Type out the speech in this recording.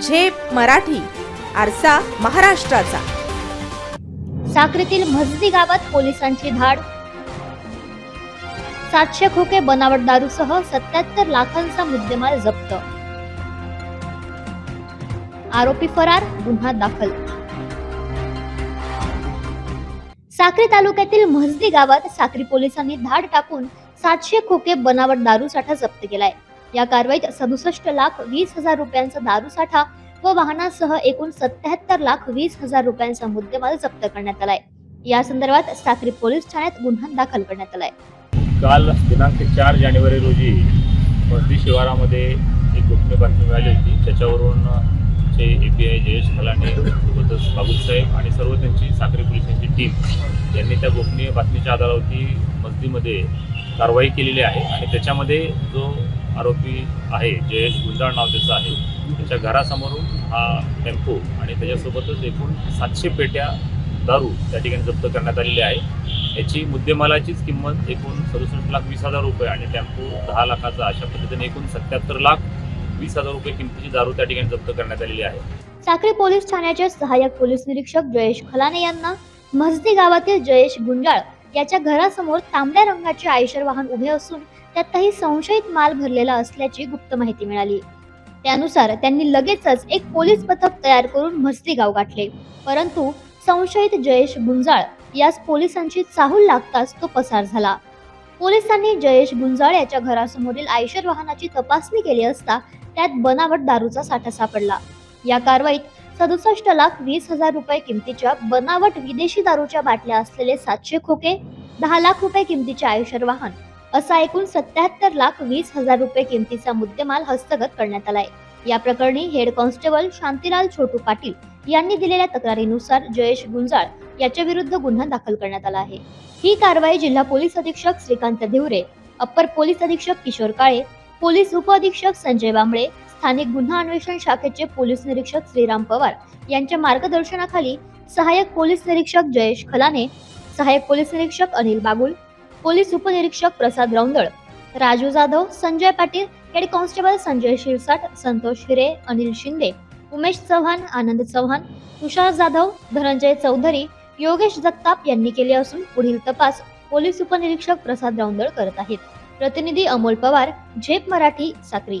झेप मराठी आरसा महाराष्ट्राचा. साक्रीतील मजदी गावात पोलिसांची धाड. सातशे खोके बनावट दारूसह सत्याहत्तर लाखांचा मुद्देमाल जप्त. आरोपी फरार गुन्हा दाखल. साक्री तालुक्यातील म्हसदी गावात साक्री पोलिसांनी धाड टाकून सातशे खोके बनावट दारू साठा जप्त केलाय. या कारवाईत सदुसष्ट लाख वीस हजार रुपयांचा दारू साठा व वाहनासह एकूण सत्याहत्तर लाख वीस हजार रुपयांचा मुद्देमाल जप्त करण्यात आलाय. या संदर्भात साक्री पोलीस ठाण्यात गुन्हा दाखल करण्यात आलाय. काल दिनांक चार जानेवारी रोजी वर्धी शिवारामध्ये एक गुप्त बातमी मिळाली होती. त्याच्यावरून जे A P I Jayesh Khalane सोबतच बाबूसाहेब आणि सर्व त्यांची साखरी पोलिसांची टीम यांनी त्या गोपनीय बातमीच्या आधारावरती मस्जिदमध्ये कारवाई केलेली आहे आणि त्याच्यामध्ये जो आरोपी आहे जयेश गुंजाळ नाव त्याचं आहे त्याच्या घरासमोरून हा टेम्पो आणि त्याच्यासोबतच एकूण सातशे पेट्या दारू त्या ठिकाणी जप्त करण्यात आलेली आहे. याची मुद्देमालाचीच किंमत एकूण सदुसष्ट लाख वीस हजार रुपये आणि टेम्पो दहा लाखाचा अशा पद्धतीने एकूण सत्याहत्तर लाख वीस हजार रुपये किमतीची दारू त्या ठिकाणी जप्त करण्यात आलेली आहे. साक्री पोलीस ठाण्याचे सहाय्यक पोलीस निरीक्षक जयेश खलाने यांना म्हसदी गावातील जयेश गुंजाळ याच्या घरासमोर तांबड्या रंगाचे आयशर वाहन उभे असून त्यातही संशयित माल भरलेला असल्याची गुप्त माहिती मिळाली. त्यानुसार त्यांनी लगेचच एक पोलीस पथक तयार करून म्हसदी गाव गाठले. परंतु संशयित जयेश गुंजाळ यास पोलिसांची चाहूल लागताच तो पसार झाला. पोलिसांनी जयेश गुंजाळ याच्या घरासमोरील आयशर वाहनाची तपासणी केली असता त्यात बनावट दारूचा साठा सापडला. या कारवाईत सदुसष्ट लाख वीस हजार रुपये किमतीच्या बनावट विदेशी दारूच्या बाटल्या असलेले सातशे खोके दहा लाख रुपये किमतीचे आयुषर वाहन असा एकूण सत्याहत्तर लाख वीस हजार रुपये किमतीचा मुद्देमाल हस्तगत करण्यात आलाय. या प्रकरणी हेड कॉन्स्टेबल शांतीलाल छोटू पाटील यांनी दिलेल्या तक्रारीनुसार जयेश गुंजाळ याच्या विरुद्ध गुन्हा दाखल करण्यात आला आहे. ही कारवाई जिल्हा पोलीस अधीक्षक श्रीकांत धिवरे अप्पर पोलीस अधीक्षक किशोर काळे पोलीस उप अधीक्षक संजय बांबळे स्थानिक गुन्हा अन्वेषण शाखेचे पोलीस निरीक्षक श्रीराम पवार यांच्या मार्गदर्शनाखाली सहाय्यक पोलीस निरीक्षक जयेश खलाने सहाय्यक पोलीस निरीक्षक अनिल बागुल पोलीस उपनिरीक्षक प्रसाद रौंदळ राजू जाधव संजय पाटील हेड कॉन्स्टेबल संजय शिरसाट संतोष हिरे अनिल शिंदे उमेश चव्हाण आनंद चव्हाण तुषार जाधव धनंजय चौधरी योगेश जगताप यांनी केले असून पुढील तपास पोलीस उपनिरीक्षक प्रसाद रौंदळ करत आहेत. प्रतिनिधी अमोल पवार झेप मराठी साक्री.